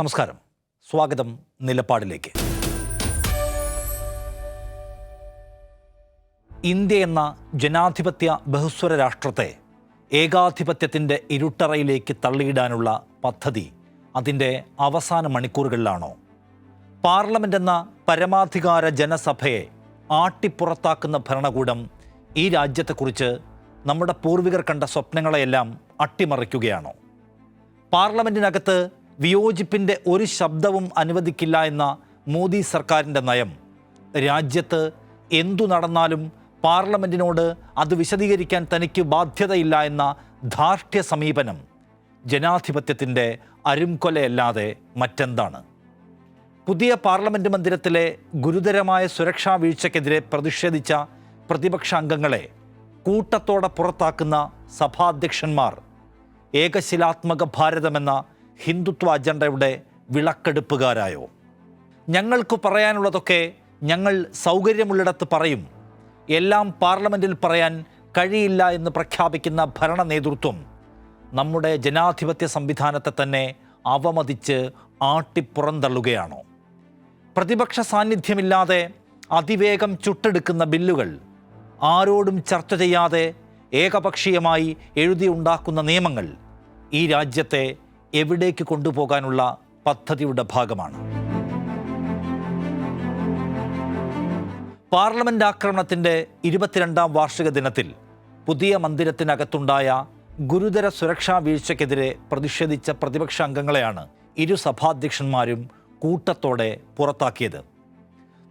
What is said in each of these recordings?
നമസ്കാരം. സ്വാഗതം നിലപാടിലേക്ക്. ഇന്ത്യ എന്ന ജനാധിപത്യ ബഹുസ്വര രാഷ്ട്രത്തെ ഏകാധിപത്യത്തിന്റെ ഇരുട്ടറയിലേക്ക് തള്ളിയിടാനുള്ള പദ്ധതി അതിന്റെ അവസാന മണിക്കൂറുകളിലാണോ? പാർലമെന്റ് എന്ന പരമാധികാര ജനസഭയെ ആട്ടിപ്പുറത്താക്കുന്ന ഭരണകൂടം ഈ രാജ്യത്തെക്കുറിച്ച് നമ്മുടെ പൂർവികർ കണ്ട സ്വപ്നങ്ങളെയെല്ലാം അട്ടിമറിക്കുകയാണോ? പാർലമെന്റിനകത്ത് വിയോജിപ്പിന്റെ ഒരു ശബ്ദവും അനുവദിക്കില്ല എന്ന മോദി സർക്കാരിന്റെ നയം. രാജ്യത്ത് എന്തു നടന്നാലും പാർലമെന്റിനോട് അത് വിശദീകരിക്കാൻ തനിക്ക് ബാധ്യതയില്ല എന്ന ധാർഷ്ട്യ സമീപനം. ജനാധിപത്യത്തിന്റെ അരുംകൊലയല്ലാതെ മറ്റെന്താണ്? പുതിയ പാർലമെന്റ് മന്ദിരത്തിലെ ഗുരുതരമായ സുരക്ഷാ വീഴ്ചയ്ക്കെതിരെ പ്രതിഷേധിച്ച പ്രതിപക്ഷ അംഗങ്ങളെ കൂട്ടത്തോടെ പുറത്താക്കുന്ന സഭാധ്യക്ഷന്മാർ. ഏകശിലാത്മക ഭാരതമെന്ന ഹിന്ദുത്വ അജണ്ടയുടെ വിളക്കെടുപ്പുകാരായോ? ഞങ്ങൾക്ക് പറയാനുള്ളതൊക്കെ ഞങ്ങൾ സൗകര്യമുള്ളിടത്ത് പറയും. എല്ലാം പാർലമെന്റിൽ പറയാൻ കഴിയില്ല എന്ന് പ്രഖ്യാപിക്കുന്ന ഭരണ നേതൃത്വം നമ്മുടെ ജനാധിപത്യ സംവിധാനത്തെ തന്നെ അവമതിച്ച് ആട്ടിപ്പുറന്തള്ളുകയാണോ? പ്രതിപക്ഷ സാന്നിധ്യമില്ലാതെ അതിവേഗം ചുട്ടെടുക്കുന്ന ബില്ലുകൾ ആരോടും ചർച്ച ചെയ്യാതെ ഏകപക്ഷീയമായി എഴുതിയുണ്ടാക്കുന്ന നിയമങ്ങൾ ഈ രാജ്യത്തെ എവിടേക്ക് കൊണ്ടുപോകാനുള്ള പദ്ധതിയുടെ ഭാഗമാണ്. പാർലമെന്റ് ആക്രമണത്തിന്റെ ഇരുപത്തിരണ്ടാം വാർഷിക ദിനത്തിൽ പുതിയ മന്ദിരത്തിനകത്തുണ്ടായ ഗുരുതര സുരക്ഷാ വീഴ്ചയ്ക്കെതിരെ പ്രതിഷേധിച്ച പ്രതിപക്ഷ അംഗങ്ങളെയാണ് ഇരു സഭാധ്യക്ഷന്മാരും കൂട്ടത്തോടെ പുറത്താക്കിയത്.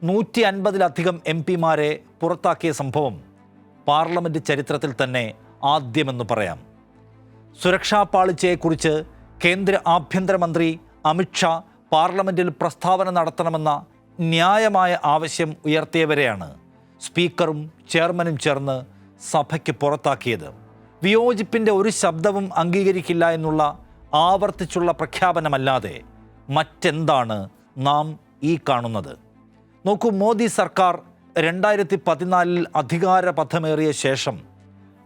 നൂറ്റി അൻപതിലധികം എം പിമാരെ പുറത്താക്കിയ സംഭവം പാർലമെന്റ് ചരിത്രത്തിൽ തന്നെ ആദ്യമെന്ന് പറയാം. സുരക്ഷാ പാളിച്ചയെക്കുറിച്ച് കേന്ദ്ര ആഭ്യന്തരമന്ത്രി അമിത്ഷാ പാർലമെന്റിൽ പ്രസ്താവന നടത്തണമെന്ന ന്യായമായ ആവശ്യം ഉയർത്തിയവരെയാണ് സ്പീക്കറും ചെയർമാനും ചേർന്ന് സഭയ്ക്ക് പുറത്താക്കിയത്. വിയോജിപ്പിന്റെ ഒരു ശബ്ദവും അംഗീകരിക്കില്ല എന്നുള്ള ആവർത്തിച്ചുള്ള പ്രഖ്യാപനമല്ലാതെ മറ്റെന്താണ് നാം ഈ കാണുന്നത്? നോക്കൂ മോദി സർക്കാർ രണ്ടായിരത്തി പതിനാലിൽ അധികാര പഥമേറിയ ശേഷം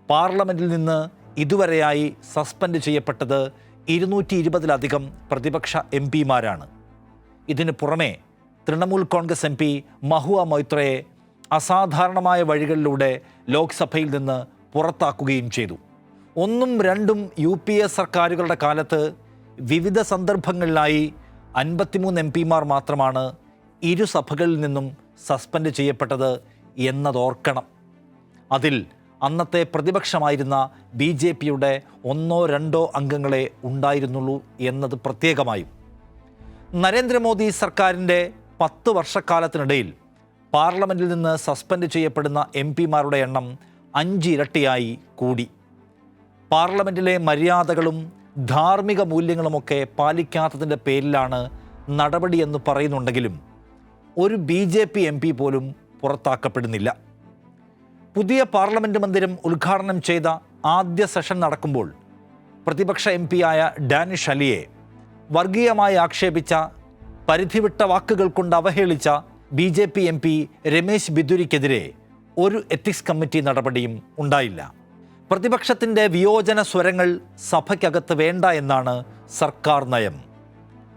പാർലമെന്റിൽ നിന്ന് ഇതുവരെയായി സസ്പെൻഡ് ചെയ്യപ്പെട്ടത് ഇരുന്നൂറ്റി ഇരുപതിലധികം പ്രതിപക്ഷ എം പിമാരാണ്. ഇതിന് പുറമെ തൃണമൂൽ കോൺഗ്രസ് എം പി മഹുവ മൊയ്ത്രയെ അസാധാരണമായ വഴികളിലൂടെ ലോക്സഭയിൽ നിന്ന് പുറത്താക്കുകയും ചെയ്തു. ഒന്നും രണ്ടും യു പി എ സർക്കാരുകളുടെ കാലത്ത് വിവിധ സന്ദർഭങ്ങളിലായി അൻപത്തിമൂന്ന് എം പിമാർ മാത്രമാണ് ഇരു സഭകളിൽ നിന്നും സസ്പെൻഡ് ചെയ്യപ്പെട്ടത് എന്നതോർക്കണം. അതിൽ അന്നത്തെ പ്രതിപക്ഷമായിരുന്ന ബി ജെ പിയുടെ ഒന്നോ രണ്ടോ അംഗങ്ങളെ ഉണ്ടായിരുന്നുള്ളൂ എന്നത് പ്രത്യേകമായും. നരേന്ദ്രമോദി സർക്കാരിന്റെ പത്ത് വർഷക്കാലത്തിനിടയിൽ പാർലമെന്റിൽ നിന്ന് സസ്പെൻഡ് ചെയ്യപ്പെടുന്ന എം പിമാരുടെ എണ്ണം അഞ്ചിരട്ടിയായി കൂടി. പാർലമെന്റിലെ മര്യാദകളും ധാർമ്മിക മൂല്യങ്ങളുമൊക്കെ പാലിക്കാത്തതിന്റെ പേരിലാണ് നടപടിയെന്ന് പറയുന്നുണ്ടെങ്കിലും ഒരു B J P M P പോലും പുറത്താക്കപ്പെടുന്നില്ല. പുതിയ പാർലമെന്റ് മന്ദിരം ഉദ്ഘാടനം ചെയ്ത ആദ്യ സെഷൻ നടക്കുമ്പോൾ പ്രതിപക്ഷ എം ആയ ഡാനിഷ് അലിയെ വർഗീയമായി ആക്ഷേപിച്ച പരിധിവിട്ട വാക്കുകൾ കൊണ്ട് അവഹേളിച്ച B J P M P Ramesh ബിദുരിക്കെതിരെ ഒരു എത്തിക്സ് കമ്മിറ്റി നടപടിയും ഉണ്ടായില്ല. പ്രതിപക്ഷത്തിന്റെ വിയോജന സ്വരങ്ങൾ സഭയ്ക്കകത്ത് വേണ്ട എന്നാണ് സർക്കാർ നയം.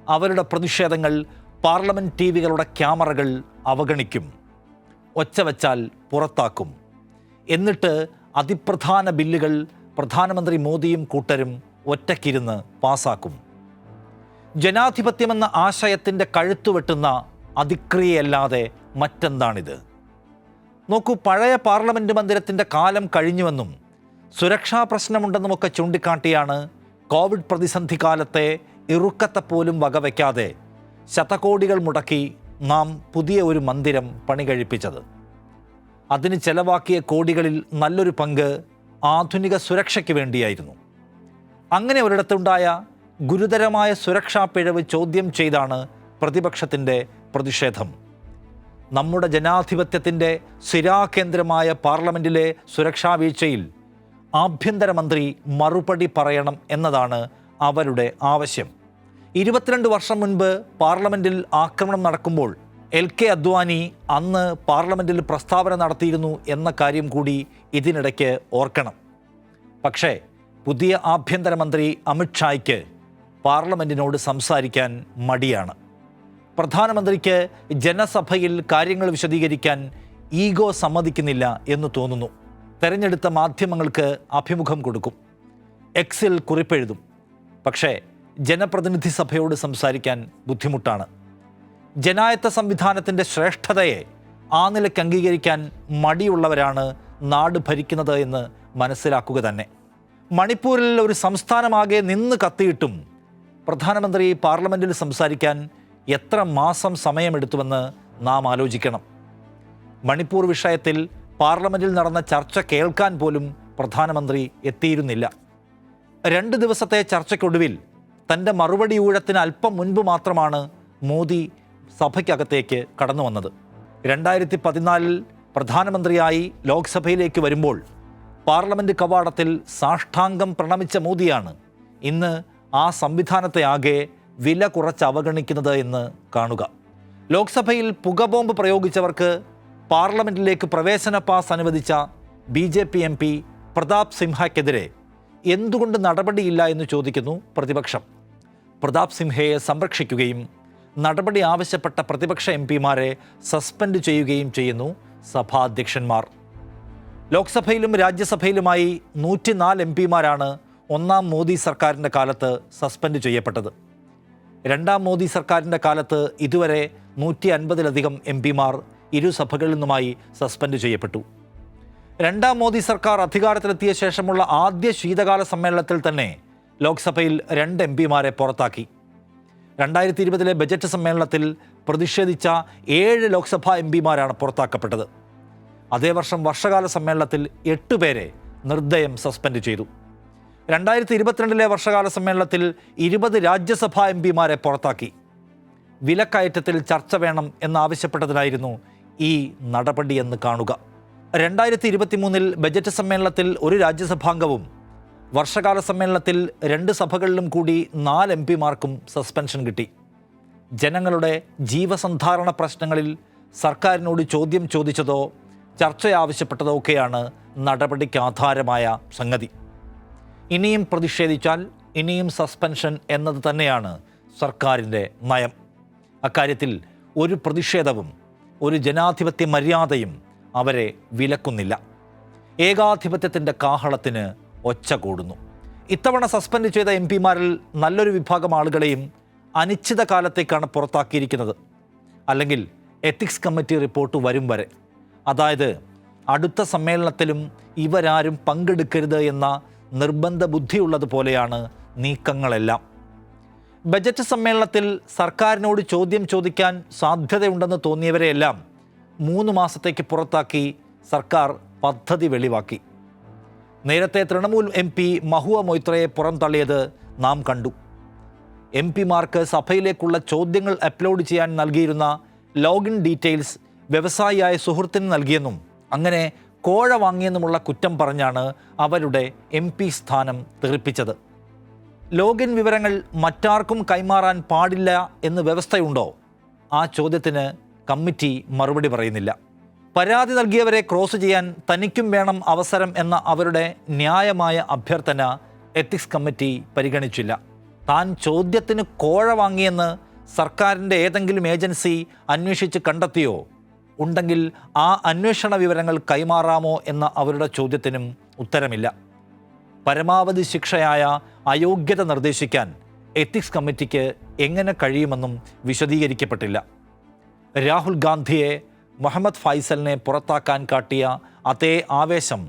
അവരുടെ പ്രതിഷേധങ്ങൾ പാർലമെന്റ് ടി വികളുടെ ക്യാമറകൾ അവഗണിക്കും. ഒച്ച വച്ചാൽ പുറത്താക്കും. എന്നിട്ട് അതിപ്രധാന ബില്ലുകൾ പ്രധാനമന്ത്രി മോദിയും കൂട്ടരും ഒറ്റക്കിരുന്ന് പാസാക്കും. ജനാധിപത്യമെന്ന ആശയത്തിന്റെ കഴുത്തുവെട്ടുന്ന അതിക്രിയയല്ലാതെ മറ്റെന്താണിത്? നോക്കൂ പഴയ പാർലമെന്റ് മന്ദിരത്തിന്റെ കാലം കഴിഞ്ഞുവെന്നും സുരക്ഷാ പ്രശ്നമുണ്ടെന്നുമൊക്കെ ചൂണ്ടിക്കാട്ടിയാണ് കോവിഡ് പ്രതിസന്ധി കാലത്തെ ഇറുക്കത്തെ പോലും വകവയ്ക്കാതെ ശതകോടികൾ മുടക്കി നാം പുതിയ ഒരു മന്ദിരം പണി കഴിപ്പിച്ചത് അതിന് ചെലവാക്കിയ കോടികളിൽ നല്ലൊരു പങ്ക് ആധുനിക സുരക്ഷയ്ക്ക് വേണ്ടിയായിരുന്നു. അങ്ങനെ ഒരിടത്തുണ്ടായ ഗുരുതരമായ സുരക്ഷാ പിഴവ് ചോദ്യം ചെയ്താണ് പ്രതിപക്ഷത്തിന്റെ പ്രതിഷേധം. നമ്മുടെ ജനാധിപത്യത്തിന്റെ സ്ഥിരാകേന്ദ്രമായ പാർലമെന്റിലെ സുരക്ഷാ വീഴ്ചയിൽ ആഭ്യന്തരമന്ത്രി മറുപടി പറയണം എന്നതാണ് അവരുടെ ആവശ്യം. ഇരുപത്തിരണ്ട് വർഷം മുൻപ് പാർലമെന്റിൽ ആക്രമണം നടക്കുമ്പോൾ എൽ കെ അദ്വാനി അന്ന് പാർലമെന്റിൽ പ്രസ്താവന നടത്തിയിരുന്നു എന്ന കാര്യം കൂടി ഇതിനിടയ്ക്ക് ഓർക്കണം. പക്ഷേ പുതിയ ആഭ്യന്തരമന്ത്രി അമിത്ഷായ്ക്ക് പാർലമെന്റിനോട് സംസാരിക്കാൻ മടിയാണ്. പ്രധാനമന്ത്രിക്ക് ജനസഭയിൽ കാര്യങ്ങൾ വിശദീകരിക്കാൻ ഈഗോ സമ്മതിക്കുന്നില്ല എന്ന് തോന്നുന്നു. തെരഞ്ഞെടുത്ത മാധ്യമങ്ങൾക്ക് അഭിമുഖം കൊടുക്കും. എക്സിൽ കുറിപ്പെഴുതും. പക്ഷേ ജനപ്രതിനിധി സഭയോട് സംസാരിക്കാൻ ബുദ്ധിമുട്ടാണ്. ജനായത്ത സംവിധാനത്തിന്റെ ശ്രേഷ്ഠതയെ ആ നിലയ്ക്ക് അംഗീകരിക്കാൻ മടിയുള്ളവരാണ് നാട് ഭരിക്കുന്നത് എന്ന് മനസ്സിലാക്കുക തന്നെ. മണിപ്പൂരിൽ ഒരു സംസ്ഥാനമാകെ നിന്ന് കത്തിയിട്ടും പ്രധാനമന്ത്രി പാർലമെന്റിൽ സംസാരിക്കാൻ എത്ര മാസം സമയമെടുത്തുവെന്ന് നാം ആലോചിക്കണം. മണിപ്പൂർ വിഷയത്തിൽ പാർലമെന്റിൽ നടന്ന ചർച്ച കേൾക്കാൻ പോലും പ്രധാനമന്ത്രി എത്തിയിരുന്നില്ല. രണ്ട് ദിവസത്തെ ചർച്ചയ്ക്കൊടുവിൽ തന്റെ മറുപടി ഊഴത്തിന് അല്പം മുൻപ് മാത്രമാണ് മോദി സഭയ്ക്കകത്തേക്ക് കടന്നു വന്നത്. രണ്ടായിരത്തി പതിനാലിൽ പ്രധാനമന്ത്രിയായി ലോക്സഭയിലേക്ക് വരുമ്പോൾ പാർലമെന്റ് കവാടത്തിൽ സാഷ്ടാംഗം പ്രണമിച്ച മോദിയാണ് ഇന്ന് ആ സംവിധാനത്തെ ആകെ വില കുറച്ച് അവഗണിക്കുന്നത് എന്ന് കാണുക. ലോക്സഭയിൽ പുകബോംബ് പ്രയോഗിച്ചവർക്ക് പാർലമെന്റിലേക്ക് പ്രവേശന പാസ് അനുവദിച്ച B J P M P Pratap സിംഹയ്ക്കെതിരെ എന്തുകൊണ്ട് നടപടിയില്ല എന്ന് ചോദിക്കുന്നു പ്രതിപക്ഷം. പ്രതാപ് സിംഹയെ സംരക്ഷിക്കുകയും നടപടി ആവശ്യപ്പെട്ട പ്രതിപക്ഷ എം പിമാരെ സസ്പെൻഡ് ചെയ്യുകയും ചെയ്യുന്നു സഭാധ്യക്ഷന്മാർ. ലോക്സഭയിലും രാജ്യസഭയിലുമായി നൂറ്റിനാല് എം പിമാരാണ് ഒന്നാം മോദി സർക്കാരിന്റെ കാലത്ത് സസ്പെൻഡ് ചെയ്യപ്പെട്ടത്. രണ്ടാം മോദി സർക്കാരിന്റെ കാലത്ത് ഇതുവരെ നൂറ്റി അൻപതിലധികം എം പിമാർ ഇരുസഭകളിൽ നിന്നുമായി സസ്പെൻഡ് ചെയ്യപ്പെട്ടു. രണ്ടാം മോദി സർക്കാർ അധികാരത്തിലെത്തിയ ശേഷമുള്ള ആദ്യ ശീതകാല സമ്മേളനത്തിൽ തന്നെ ലോക്സഭയിൽ രണ്ട് എം പിമാരെ പുറത്താക്കി. രണ്ടായിരത്തി ഇരുപതിലെ ബജറ്റ് സമ്മേളനത്തിൽ പ്രതിഷേധിച്ച ഏഴ് ലോക്സഭാ എം പിമാരാണ് പുറത്താക്കപ്പെട്ടത്. അതേ വർഷം വർഷകാല സമ്മേളനത്തിൽ എട്ട് പേരെ നിർദ്ദയം സസ്പെൻഡ് ചെയ്തു. രണ്ടായിരത്തി ഇരുപത്തിരണ്ടിലെ വർഷകാല സമ്മേളനത്തിൽ ഇരുപത് രാജ്യസഭാ എം പിമാരെ പുറത്താക്കി. വിലക്കയറ്റത്തിൽ ചർച്ച വേണം എന്നാവശ്യപ്പെട്ടതിനായിരുന്നു ഈ നടപടിയെന്ന് കാണുക. രണ്ടായിരത്തി ഇരുപത്തി മൂന്നിൽ ബജറ്റ് സമ്മേളനത്തിൽ ഒരു രാജ്യസഭാംഗവും വർഷകാല സമ്മേളനത്തിൽ രണ്ട് സഭകളിലും കൂടി നാല് എം പിമാർക്കും സസ്പെൻഷൻ കിട്ടി. ജനങ്ങളുടെ ജീവസന്ധാരണ പ്രശ്നങ്ങളിൽ സർക്കാരിനോട് ചോദ്യം ചോദിച്ചതോ ചർച്ച ആവശ്യപ്പെട്ടതോ ഒക്കെയാണ് നടപടിക്ക് ആധാരമായ സംഗതി. ഇനിയും പ്രതിഷേധിച്ചാൽ ഇനിയും സസ്പെൻഷൻ എന്നത് തന്നെയാണ് സർക്കാരിന്റെ നയം. അക്കാര്യത്തിൽ ഒരു പ്രതിഷേധവും ഒരു ജനാധിപത്യ മര്യാദയും അവരെ വിലക്കുന്നില്ല. ഏകാധിപത്യത്തിന്റെ കാഹളത്തിന് ഒച്ച കൂടുന്നു. ഇത്തവണ സസ്പെൻഡ് ചെയ്ത എം പിമാരിൽ നല്ലൊരു വിഭാഗം ആളുകളെയും അനിശ്ചിത കാലത്തേക്കാണ് പുറത്താക്കിയിരിക്കുന്നത്. അല്ലെങ്കിൽ എത്തിക്സ് കമ്മിറ്റി റിപ്പോർട്ട് വരും വരെ. അതായത് അടുത്ത സമ്മേളനത്തിലും ഇവരാരും പങ്കെടുക്കരുത് എന്ന നിർബന്ധ ബുദ്ധിയുള്ളതുപോലെയാണ് നീക്കങ്ങളെല്ലാം. ബജറ്റ് സമ്മേളനത്തിൽ സർക്കാരിനോട് ചോദ്യം ചോദിക്കാൻ സാധ്യതയുണ്ടെന്ന് തോന്നിയവരെയെല്ലാം മൂന്ന് മാസത്തേക്ക് പുറത്താക്കി സർക്കാർ പദ്ധതി വെളിവാക്കി. നേരത്തെ തൃണമൂൽ എം പി മഹുവ മൊയ്ത്രയെ പുറംതള്ളിയത് നാം കണ്ടു. എം പിമാർക്ക് സഭയിലേക്കുള്ള ചോദ്യങ്ങൾ അപ്ലോഡ് ചെയ്യാൻ നൽകിയിരുന്ന ലോഗിൻ ഡീറ്റെയിൽസ് വ്യവസായിയായ സുഹൃത്തിന് നൽകിയെന്നും അങ്ങനെ കോഴ വാങ്ങിയെന്നുമുള്ള കുറ്റം പറഞ്ഞാണ് അവരുടെ എം പി സ്ഥാനം തെറിപ്പിച്ചത്. ലോഗിൻ വിവരങ്ങൾ മറ്റാർക്കും കൈമാറാൻ പാടില്ല എന്ന് വ്യവസ്ഥയുണ്ടോ? ആ ചോദ്യത്തിന് കമ്മിറ്റി മറുപടി പറയുന്നില്ല. പരാതി നൽകിയവരെ ക്രോസ് ചെയ്യാൻ തനിക്കും വേണം അവസരം എന്ന അവരുടെ ന്യായമായ അഭ്യർത്ഥന എത്തിക്സ് കമ്മിറ്റി പരിഗണിച്ചില്ല. താൻ ചോദ്യത്തിന് കോഴ വാങ്ങിയെന്ന് സർക്കാരിന്റെ ഏതെങ്കിലും ഏജൻസി അന്വേഷിച്ച് കണ്ടെത്തിയോ? ഉണ്ടെങ്കിൽ ആ അന്വേഷണ വിവരങ്ങൾ കൈമാറാമോ എന്ന അവരുടെ ചോദ്യത്തിനും ഉത്തരമില്ല. പരമാവധി ശിക്ഷയായ അയോഗ്യത നിർദ്ദേശിക്കാൻ എത്തിക്സ് കമ്മിറ്റിക്ക് എങ്ങനെ കഴിയുമെന്നും വിശദീകരിക്കപ്പെട്ടില്ല. രാഹുൽ ഗാന്ധിയെ മുഹമ്മദ് ഫൈസലിനെ പുറത്താക്കാൻ കാട്ടിയ അതേ ആവേശം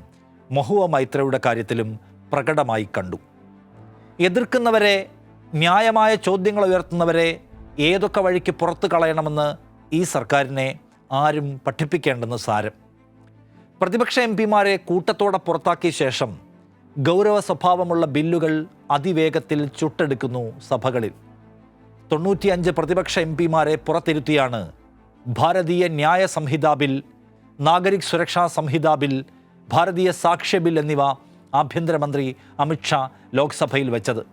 മഹുവ മൈത്രയുടെ കാര്യത്തിലും പ്രകടമായി കണ്ടു. എതിർക്കുന്നവരെ ന്യായമായ ചോദ്യങ്ങൾ ഉയർത്തുന്നവരെ ഏതൊക്കെ വഴിക്ക് പുറത്തു കളയണമെന്ന് ഈ സർക്കാരിനെ ആരും പഠിപ്പിക്കേണ്ടെന്ന് സാരം. പ്രതിപക്ഷ എം പിമാരെ കൂട്ടത്തോടെ പുറത്താക്കിയ ശേഷം ഗൗരവ സ്വഭാവമുള്ള ബില്ലുകൾ അതിവേഗത്തിൽ ചുട്ടെടുക്കുന്നു സഭകളിൽ. തൊണ്ണൂറ്റിയഞ്ച് പ്രതിപക്ഷ എം പിമാരെ പുറത്തിരുത്തിയാണ് ഭാരതീയ ന്യായ സംഹിതാ ബിൽ നാഗരിക് സുരക്ഷാ സംഹിതാ ബിൽ ഭാരതീയ സാക്ഷ്യ ബിൽ എന്നിവ ആഭ്യന്തരമന്ത്രി അമിത്ഷാ ലോക്സഭയിൽ വെച്ചത്.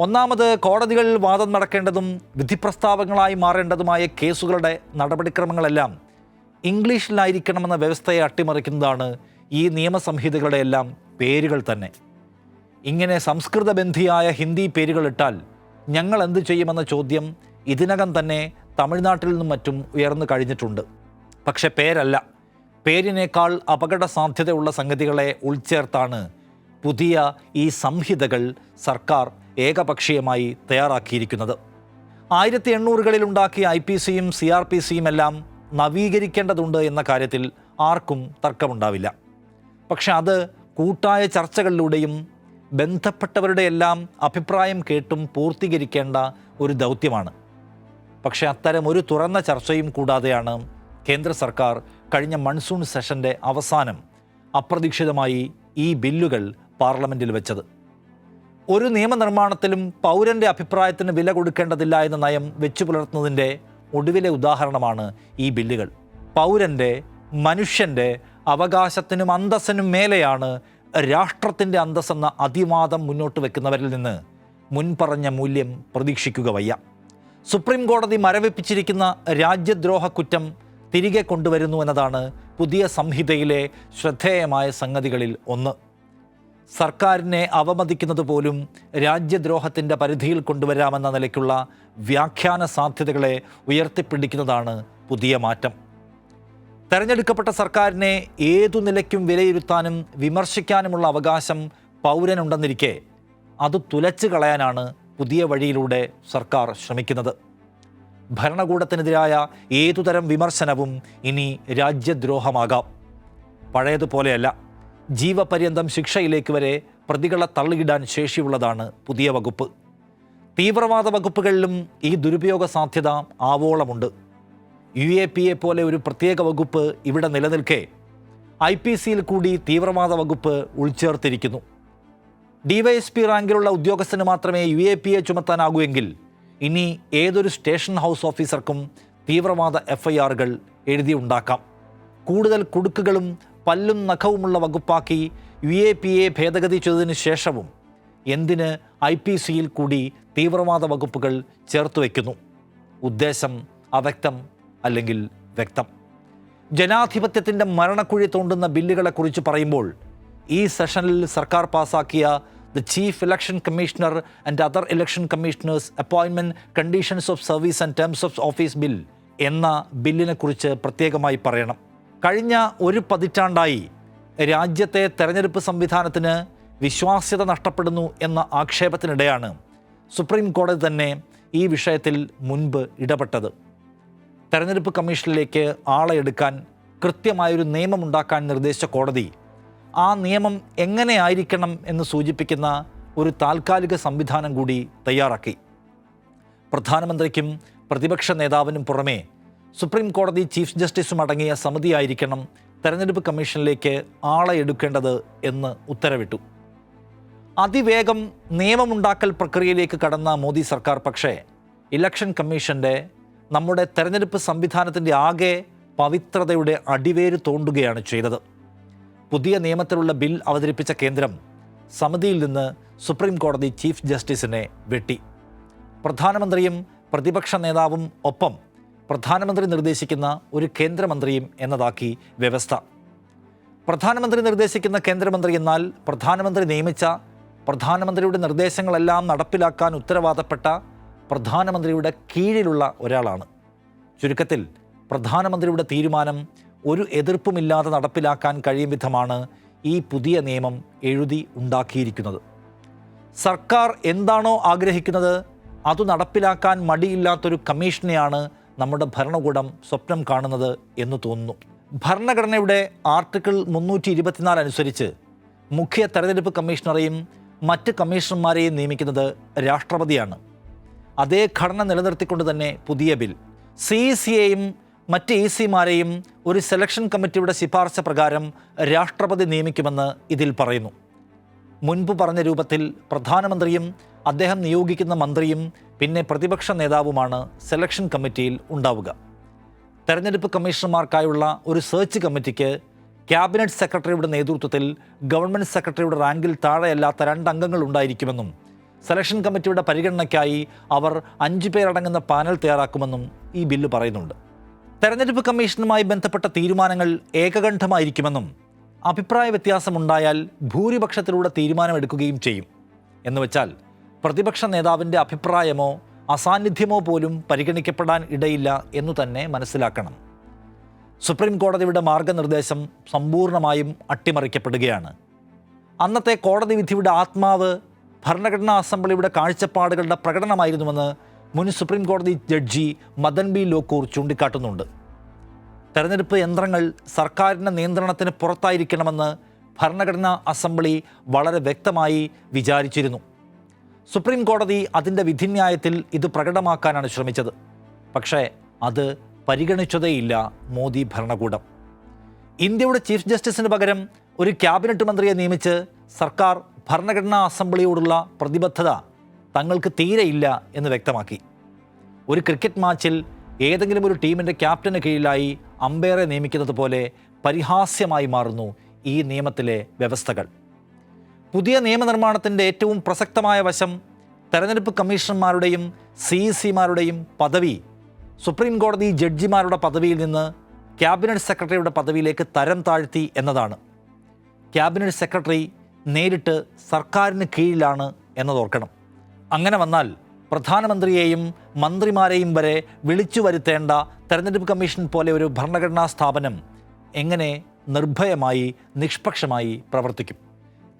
ഒന്നാമത് കോടതികളിൽ വാദം നടക്കേണ്ടതും വിധിപ്രസ്താവങ്ങളായി മാറേണ്ടതുമായ കേസുകളുടെ നടപടിക്രമങ്ങളെല്ലാം ഇംഗ്ലീഷിലായിരിക്കണമെന്ന വ്യവസ്ഥയെ അട്ടിമറിക്കുന്നതാണ് ഈ നിയമസംഹിതകളുടെ എല്ലാം പേരുകൾ തന്നെ. ഇങ്ങനെ സംസ്കൃതബന്ധിയായ ഹിന്ദി പേരുകളിട്ടാൽ ഞങ്ങൾ എന്ത് ചെയ്യുമെന്ന ചോദ്യം ഇതിനകം തന്നെ തമിഴ്നാട്ടിൽ നിന്നും മറ്റും ഉയർന്നു കഴിഞ്ഞിട്ടുണ്ട്. പക്ഷെ പേരല്ല. പേരിനേക്കാൾ അപകട സാധ്യതയുള്ള സംഗതികളെ ഉൾച്ചേർത്താണ് പുതിയ ഈ സംഹിതകൾ സർക്കാർ ഏകപക്ഷീയമായി തയ്യാറാക്കിയിരിക്കുന്നത്. ആയിരത്തി എണ്ണൂറുകളിൽ ഉണ്ടാക്കിയ ഐ പി സിയും സി ആർ പി സിയും എല്ലാം നവീകരിക്കേണ്ടതുണ്ട് എന്ന കാര്യത്തിൽ ആർക്കും തർക്കമുണ്ടാവില്ല. പക്ഷെ അത് കൂട്ടായ ചർച്ചകളിലൂടെയും ബന്ധപ്പെട്ടവരുടെ എല്ലാം അഭിപ്രായം കേട്ടും പൂർത്തീകരിക്കേണ്ട ഒരു ദൗത്യമാണ്. പക്ഷേ അത്തരം ഒരു തുറന്ന ചർച്ചയും കൂടാതെയാണ് കേന്ദ്ര സർക്കാർ കഴിഞ്ഞ മൺസൂൺ സെഷന്റെ അവസാനം അപ്രതീക്ഷിതമായി ഈ ബില്ലുകൾ പാർലമെന്റിൽ വെച്ചത്. ഒരു നിയമനിർമ്മാണത്തിലും പൗരന്റെ അഭിപ്രായത്തിന് വില കൊടുക്കേണ്ടതില്ല എന്ന നയം വെച്ചു പുലർത്തുന്നതിന്റെ ഒടുവിലെ ഉദാഹരണമാണ് ഈ ബില്ലുകൾ. പൗരന്റെ മനുഷ്യന്റെ അവകാശത്തിനും അന്തസ്സിനും മേലെയാണ് രാഷ്ട്രത്തിന്റെ അന്തസ്സെന്ന അതിവാദം മുന്നോട്ട് വെക്കുന്നവരിൽ നിന്ന് മുൻപറഞ്ഞ മൂല്യം പ്രതീക്ഷിക്കുക വയ്യ. സുപ്രീം കോടതി മരവിപ്പിച്ചിരിക്കുന്ന രാജ്യദ്രോഹ കുറ്റം തിരികെ കൊണ്ടുവരുന്നു എന്നതാണ് പുതിയ സംഹിതയിലെ ശ്രദ്ധേയമായ സംഗതികളിൽ ഒന്ന്. സർക്കാരിനെ അവമതിക്കുന്നത് പോലും രാജ്യദ്രോഹത്തിന്റെ പരിധിയിൽ കൊണ്ടുവരാമെന്ന നിലയ്ക്കുള്ള വ്യാഖ്യാന സാധ്യതകളെ ഉയർത്തിപ്പിടിക്കുന്നതാണ് പുതിയ മാറ്റം. തെരഞ്ഞെടുക്കപ്പെട്ട സർക്കാരിനെ ഏതു നിലയ്ക്കും വിലയിരുത്താനും വിമർശിക്കാനുമുള്ള അവകാശം പൗരനുണ്ടെന്നിരിക്കെ അത് തുലച്ചു കളയാനാണ് പുതിയ വഴിയിലൂടെ സർക്കാർ ശ്രമിക്കുന്നത്. ഭരണകൂടത്തിനെതിരായ ഏതുതരം വിമർശനവും ഇനി രാജ്യദ്രോഹമാകാം. പഴയതുപോലെയല്ല ജീവപര്യന്തം ശിക്ഷയിലേക്ക് വരെ പ്രതികളെ തള്ളിയിടാൻ ശേഷിയുള്ളതാണ് പുതിയ വകുപ്പ്. തീവ്രവാദ വകുപ്പുകളിലും ഈ ദുരുപയോഗ സാധ്യത ആവോളമുണ്ട്. യു എ പി എ പോലെ ഒരു പ്രത്യേക വകുപ്പ് ഇവിടെ നിലനിൽക്കെ. ഐ പി സിയിൽ കൂടി തീവ്രവാദ വകുപ്പ് ഉൾച്ചേർത്തിരിക്കുന്നു. ഡിവൈഎസ്പി റാങ്കിലുള്ള ഉദ്യോഗസ്ഥന് മാത്രമേ യു എ പി എ ചുമത്താനാകൂ എങ്കിൽ ഇനി ഏതൊരു സ്റ്റേഷൻ ഹൗസ് ഓഫീസർക്കും തീവ്രവാദ എഫ് ഐ ആറുകൾ കൂടുതൽ കുടുക്കുകളും പല്ലും നഖവുമുള്ള വകുപ്പാക്കി യു എ പി എ ഭേദഗതി ചെയ്തതിന് ശേഷവും എന്തിന് ഐ പി സിയിൽ കൂടി തീവ്രവാദ വകുപ്പുകൾ ചേർത്ത് വയ്ക്കുന്നു? ഉദ്ദേശം അവ്യക്തം അല്ലെങ്കിൽ വ്യക്തം? ജനാധിപത്യത്തിന്റെ മരണക്കുഴി തോണ്ടുന്ന ബില്ലുകളെക്കുറിച്ച് പറയുമ്പോൾ ഈ സെഷനിൽ സർക്കാർ പാസാക്കിയ the Chief Election Commissioner and other election commissioners appointment conditions of service and terms of office bill എന്ന ബില്ലിനെക്കുറിച്ച് പ്രത്യേകമായി പറയണം. കഴിഞ്ഞ ഒരു പതിറ്റാണ്ടായി രാജ്യത്തെ തെരഞ്ഞെടുപ്പ് സംവിധാനത്തിന് വിശ്വാസ്യത നഷ്ടപ്പെടുന്നു എന്ന ആക്ഷേപത്തിനിടെയാണ് സുപ്രീം കോടതി തന്നെ ഈ വിഷയത്തിൽ മുൻപ് ഇടപെട്ടത്. തെരഞ്ഞെടുപ്പ് കമ്മീഷനിലേക്ക് ആളെ എടുക്കാൻ കൃത്യമായൊരു നിയമമുണ്ടാക്കാൻ നിർദ്ദേശിച്ച കോടതി ആ നിയമം എങ്ങനെയായിരിക്കണം എന്ന് സൂചിപ്പിക്കുന്ന ഒരു താൽക്കാലിക സംവിധാനം കൂടി തയ്യാറാക്കി. പ്രധാനമന്ത്രിക്കും പ്രതിപക്ഷ നേതാവിനും പുറമേ സുപ്രീം കോടതി ചീഫ് ജസ്റ്റിസും അടങ്ങിയ സമിതിയായിരിക്കണം തെരഞ്ഞെടുപ്പ് കമ്മീഷനിലേക്ക് ആളെ എടുക്കേണ്ടത് എന്ന് ഉത്തരവിട്ടു. അതിവേഗം നിയമമുണ്ടാക്കൽ പ്രക്രിയയിലേക്ക് കടന്ന മോദി സർക്കാർ പക്ഷേ ഇലക്ഷൻ കമ്മീഷന്റെ നമ്മുടെ തെരഞ്ഞെടുപ്പ് സംവിധാനത്തിന്റെ ആകെ പവിത്രതയുടെ അടിവേര് തോണ്ടുകയാണ് ചെയ്തത്. പുതിയ നിയമത്തിലുള്ള ബിൽ അവതരിപ്പിച്ച കേന്ദ്രം സമിതിയിൽ നിന്ന് സുപ്രീം കോടതി ചീഫ് ജസ്റ്റിസിനെ വെട്ടി. പ്രധാനമന്ത്രിയും പ്രതിപക്ഷ നേതാവും ഒപ്പം പ്രധാനമന്ത്രി നിർദ്ദേശിക്കുന്ന ഒരു കേന്ദ്രമന്ത്രിയും എന്നതാക്കി വ്യവസ്ഥ. പ്രധാനമന്ത്രി നിർദ്ദേശിക്കുന്ന കേന്ദ്രമന്ത്രി എന്നാൽ പ്രധാനമന്ത്രി നിയമിച്ച പ്രധാനമന്ത്രിയുടെ നിർദ്ദേശങ്ങളെല്ലാം നടപ്പിലാക്കാൻ ഉത്തരവാദപ്പെട്ട പ്രധാനമന്ത്രിയുടെ കീഴിലുള്ള ഒരാളാണ്. ചുരുക്കത്തിൽ പ്രധാനമന്ത്രിയുടെ തീരുമാനം ഒരു എതിർപ്പുമില്ലാതെ നടപ്പിലാക്കാൻ കഴിയും വിധമാണ് ഈ പുതിയ നിയമം എഴുതി ഉണ്ടാക്കിയിരിക്കുന്നത്. സർക്കാർ എന്താണോ ആഗ്രഹിക്കുന്നത് അത് നടപ്പിലാക്കാൻ മടിയില്ലാത്തൊരു കമ്മീഷനെയാണ് നമ്മുടെ ഭരണകൂടം സ്വപ്നം കാണുന്നത് എന്ന് തോന്നുന്നു. ഭരണഘടനയുടെ ആർട്ടിക്കിൾ മുന്നൂറ്റി ഇരുപത്തിനാല് അനുസരിച്ച് മുഖ്യ തെരഞ്ഞെടുപ്പ് കമ്മീഷണറെയും മറ്റ് കമ്മീഷണർമാരെയും നിയമിക്കുന്നത് രാഷ്ട്രപതിയാണ്. അതേ ഘടന നിലനിർത്തിക്കൊണ്ട് തന്നെ പുതിയ ബിൽ. സി സിയെയും മറ്റ് ഇ സിമാരെയും ഒരു സെലക്ഷൻ കമ്മിറ്റിയുടെ ശിപാർശ പ്രകാരം രാഷ്ട്രപതി നിയമിക്കുമെന്ന് ഇതിൽ പറയുന്നു. മുൻപ് പറഞ്ഞ രൂപത്തിൽ പ്രധാനമന്ത്രിയും അദ്ദേഹം നിയോഗിക്കുന്ന മന്ത്രിയും പിന്നെ പ്രതിപക്ഷ നേതാവുമാണ് സെലക്ഷൻ കമ്മിറ്റിയിൽ ഉണ്ടാവുക. തെരഞ്ഞെടുപ്പ് കമ്മീഷണർമാർക്കായുള്ള ഒരു സെർച്ച് കമ്മിറ്റിക്ക് ക്യാബിനറ്റ് സെക്രട്ടറിയുടെ നേതൃത്വത്തിൽ ഗവൺമെന്റ് സെക്രട്ടറിയുടെ റാങ്കിൽ താഴെയല്ലാത്ത രണ്ട് അംഗങ്ങൾ ഉണ്ടായിരിക്കുമെന്നും സെലക്ഷൻ കമ്മിറ്റിയുടെ പരിഗണനയ്ക്കായി അവർ അഞ്ചു പേരടങ്ങുന്ന പാനൽ തയ്യാറാക്കുമെന്നും ഈ ബില്ല് പറയുന്നുണ്ട്. തെരഞ്ഞെടുപ്പ് കമ്മീഷനുമായി ബന്ധപ്പെട്ട തീരുമാനങ്ങൾ ഏകകണ്ഠമായിരിക്കുമെന്നും അഭിപ്രായ വ്യത്യാസമുണ്ടായാൽ ഭൂരിപക്ഷത്തിലൂടെ തീരുമാനമെടുക്കുകയും ചെയ്യും. എന്നുവെച്ചാൽ പ്രതിപക്ഷ നേതാവിന്റെ അഭിപ്രായമോ അസാന്നിധ്യമോ പോലും പരിഗണിക്കപ്പെടാൻ ഇടയില്ല എന്നു തന്നെ മനസ്സിലാക്കണം. സുപ്രീം കോടതിയുടെ മാർഗനിർദ്ദേശം സമ്പൂർണമായും അട്ടിമറിക്കപ്പെടുകയാണ്. അന്നത്തെ കോടതി വിധിയുടെ ആത്മാവ് ഭരണഘടനാ അസംബ്ലിയുടെ കാഴ്ചപ്പാടുകളുടെ പ്രകടനമായിരുന്നുവെന്ന് മുൻ സുപ്രീം കോടതി ജഡ്ജി മദൻ ബി ലോക്കൂർ ചൂണ്ടിക്കാട്ടുന്നുണ്ട്. തെരഞ്ഞെടുപ്പ് യന്ത്രങ്ങൾ സർക്കാരിന്റെ നിയന്ത്രണത്തിന് പുറത്തായിരിക്കണമെന്ന് ഭരണഘടനാ അസംബ്ലി വളരെ വ്യക്തമായി വിചാരിച്ചിരുന്നു. സുപ്രീം കോടതി അതിന്റെ വിധിന്യായത്തിൽ ഇത് പ്രകടമാക്കാനാണ് ശ്രമിച്ചത്. പക്ഷേ അത് പരിഗണിച്ചതേയില്ല മോദി ഭരണകൂടം. ഇന്ത്യയുടെ ചീഫ് ജസ്റ്റിസിന് പകരം ഒരു ക്യാബിനറ്റ് മന്ത്രിയെ നിയമിച്ച് സർക്കാർ ഭരണഘടനാ അസംബ്ലിയോടുള്ള പ്രതിബദ്ധത തങ്ങൾക്ക് തീരെയില്ല എന്ന് വ്യക്തമാക്കി. ഒരു ക്രിക്കറ്റ് മാച്ചിൽ ഏതെങ്കിലും ഒരു ടീമിന്റെ ക്യാപ്റ്റന് കീഴിലായി അമ്പയറെ നിയമിക്കുന്നത് പോലെ പരിഹാസ്യമായി മാറുന്നു ഈ നിയമത്തിലെ വ്യവസ്ഥകൾ. പുതിയ നിയമനിർമ്മാണത്തിന്റെ ഏറ്റവും പ്രസക്തമായ വശം തെരഞ്ഞെടുപ്പ് കമ്മീഷണർമാരുടെയും സി സിമാരുടെയും പദവി. സുപ്രീം കോടതി ജഡ്ജിമാരുടെ പദവിയിൽ നിന്ന് ക്യാബിനറ്റ് സെക്രട്ടറിയുടെ പദവിയിലേക്ക് തരം താഴ്ത്തി എന്നതാണ്. ക്യാബിനറ്റ് സെക്രട്ടറി നേരിട്ട് സർക്കാരിന് കീഴിലാണ് എന്നതോർക്കണം. അങ്ങനെ വന്നാൽ പ്രധാനമന്ത്രിയെയും മന്ത്രിമാരെയും വരെ വിളിച്ചു വരുത്തേണ്ട തെരഞ്ഞെടുപ്പ് കമ്മീഷൻ പോലെ ഒരു ഭരണഘടനാ സ്ഥാപനം എങ്ങനെ നിർഭയമായി നിഷ്പക്ഷമായി പ്രവർത്തിക്കും?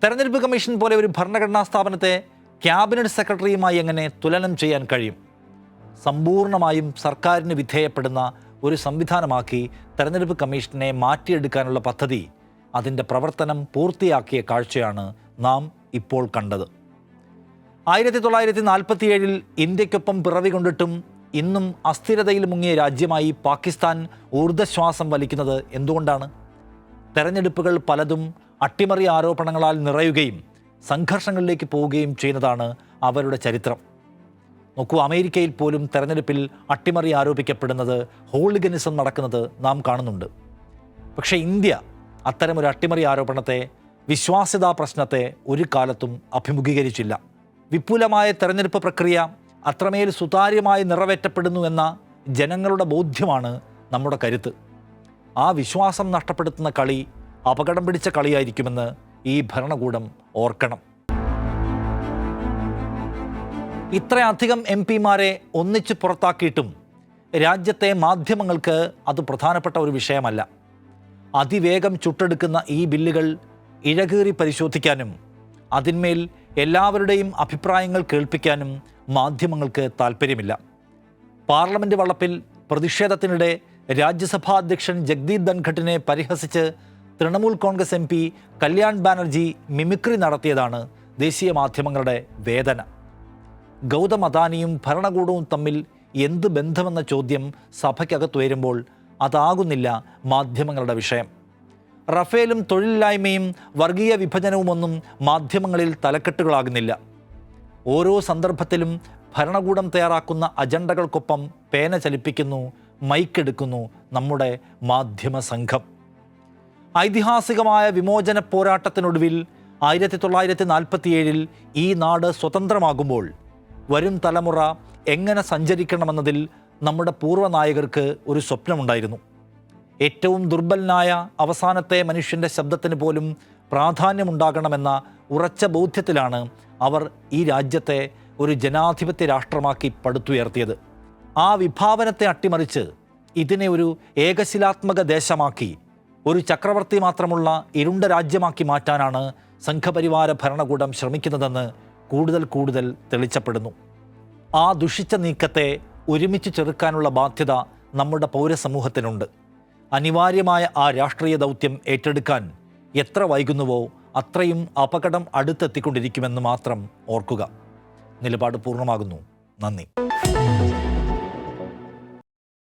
തെരഞ്ഞെടുപ്പ് കമ്മീഷൻ പോലെ ഒരു ഭരണഘടനാ സ്ഥാപനത്തെ ക്യാബിനറ്റ് സെക്രട്ടറിയുമായി എങ്ങനെ തുലനം ചെയ്യാൻ കഴിയും? സമ്പൂർണമായും സർക്കാരിന് വിധേയപ്പെടുന്ന ഒരു സംവിധാനമാക്കി തെരഞ്ഞെടുപ്പ് കമ്മീഷനെ മാറ്റിയെടുക്കാനുള്ള പദ്ധതി അതിന്റെ പ്രവർത്തനം പൂർത്തിയാക്കിയ കാഴ്ചയാണ് നാം ഇപ്പോൾ കണ്ടത്. ആയിരത്തി തൊള്ളായിരത്തി നാൽപ്പത്തിയേഴിൽ ഇന്ത്യക്കൊപ്പം പിറവി കൊണ്ടിട്ടും ഇന്നും അസ്ഥിരതയിൽ മുങ്ങിയ രാജ്യമായി പാകിസ്ഥാൻ ഊർജശ്വാസം വലിക്കുന്നത് എന്തുകൊണ്ടാണ്? തെരഞ്ഞെടുപ്പുകൾ പലതും അട്ടിമറി ആരോപണങ്ങളാൽ നിറയുകയും സംഘർഷങ്ങളിലേക്ക് പോവുകയും ചെയ്യുന്നതാണ് അവരുടെ ചരിത്രം. നോക്കൂ അമേരിക്കയിൽ പോലും തെരഞ്ഞെടുപ്പിൽ അട്ടിമറി ആരോപിക്കപ്പെടുന്നത് ഹോളിഗനിസം നടക്കുന്നത് നാം കാണുന്നുണ്ട്. പക്ഷേ ഇന്ത്യ അത്തരമൊരു അട്ടിമറി ആരോപണത്തെ വിശ്വാസ്യതാ പ്രശ്നത്തെ ഒരു കാലത്തും അഭിമുഖീകരിച്ചില്ല. വിപുലമായ തെരഞ്ഞെടുപ്പ് പ്രക്രിയ അത്രമേൽ സുതാര്യമായി നിറവേറ്റപ്പെടുന്നു എന്ന ജനങ്ങളുടെ ബോധ്യമാണ് നമ്മുടെ കരുത്ത്. ആ വിശ്വാസം നഷ്ടപ്പെടുത്തുന്ന കളി അപകടം പിടിച്ച കളിയായിരിക്കുമെന്ന് ഈ ഭരണകൂടം ഓർക്കണം. ഇത്രയധികം എം പിമാരെ ഒന്നിച്ച് പുറത്താക്കിയിട്ടും രാജ്യത്തെ മാധ്യമങ്ങൾക്ക് അത് പ്രധാനപ്പെട്ട ഒരു വിഷയമല്ല. അതിവേഗം ചുട്ടെടുക്കുന്ന ഈ ബില്ലുകൾ ഇഴകീറി പരിശോധിക്കാനും അതിന്മേൽ എല്ലാവരുടെയും അഭിപ്രായങ്ങൾ കേൾപ്പിക്കാനും മാധ്യമങ്ങൾക്ക് താല്പര്യമില്ല പാർലമെന്റ് വളപ്പിൽ പ്രതിഷേധത്തിനിടെ രാജ്യസഭാ അധ്യക്ഷൻ ജഗ്ദീപ് ധൻഖട്ടിനെ പരിഹസിച്ച് Trinamool Congress M P Kalyan Banerjee mimicry നടത്തിയതാണ് ദേശീയ മാധ്യമങ്ങളുടെ വേദന. ഗൗതം അദാനിയും ഭരണകൂടവും തമ്മിൽ എന്ത് ബന്ധമെന്ന ചോദ്യം സഭയ്ക്കകത്ത് വരുമ്പോൾ അതാകുന്നില്ല മാധ്യമങ്ങളുടെ വിഷയം. റഫേലും തൊഴിലില്ലായ്മയും വർഗീയ വിഭജനവുമൊന്നും മാധ്യമങ്ങളിൽ തലക്കെട്ടുകളാകുന്നില്ല. ഓരോ സന്ദർഭത്തിലും ഭരണകൂടം തയ്യാറാക്കുന്ന അജണ്ടകൾക്കൊപ്പം പേന ചലിപ്പിക്കുന്നു മൈക്കെടുക്കുന്നു നമ്മുടെ മാധ്യമ സംഘം. ഐതിഹാസികമായ വിമോചന പോരാട്ടത്തിനൊടുവിൽ ആയിരത്തി തൊള്ളായിരത്തി നാൽപ്പത്തിയേഴിൽ ഈ നാട് സ്വതന്ത്രമാകുമ്പോൾ വരും തലമുറ എങ്ങനെ സഞ്ചരിക്കണമെന്നതിൽ നമ്മുടെ പൂർവനായകർക്ക് ഒരു സ്വപ്നമുണ്ടായിരുന്നു. ഏറ്റവും ദുർബലനായ അവസാനത്തെ മനുഷ്യന്റെ ശബ്ദത്തിന് പോലും പ്രാധാന്യമുണ്ടാകണമെന്ന ഉറച്ച ബോധ്യത്തിലാണ് അവർ ഈ രാജ്യത്തെ ഒരു ജനാധിപത്യ രാഷ്ട്രമാക്കി പടുത്തുയർത്തിയത്. ആ വിഭാവനത്തെ അട്ടിമറിച്ച് ഇതിനെ ഒരു ഏകശിലാത്മക ദേശമാക്കി ഒരു ചക്രവർത്തി മാത്രമുള്ള ഇരുണ്ട രാജ്യമാക്കി മാറ്റാനാണ് സംഘപരിവാര ഭരണകൂടം ശ്രമിക്കുന്നതെന്ന് കൂടുതൽ കൂടുതൽ തെളിച്ചപ്പെടുന്നു. ആ ദുഷിച്ച നീക്കത്തെ ഒരുമിച്ച് ചെറുക്കാനുള്ള ബാധ്യത നമ്മുടെ പൗരസമൂഹത്തിനുണ്ട്. അനിവാര്യമായ ആ രാഷ്ട്രീയ ദൗത്യം ഏറ്റെടുക്കാൻ എത്ര വൈകുന്നുവോ അത്രയും അപകടം അടുത്തെത്തിക്കൊണ്ടിരിക്കുമെന്ന് മാത്രം ഓർക്കുക. നിലപാട് പൂർണമാകുന്നു. നന്ദി.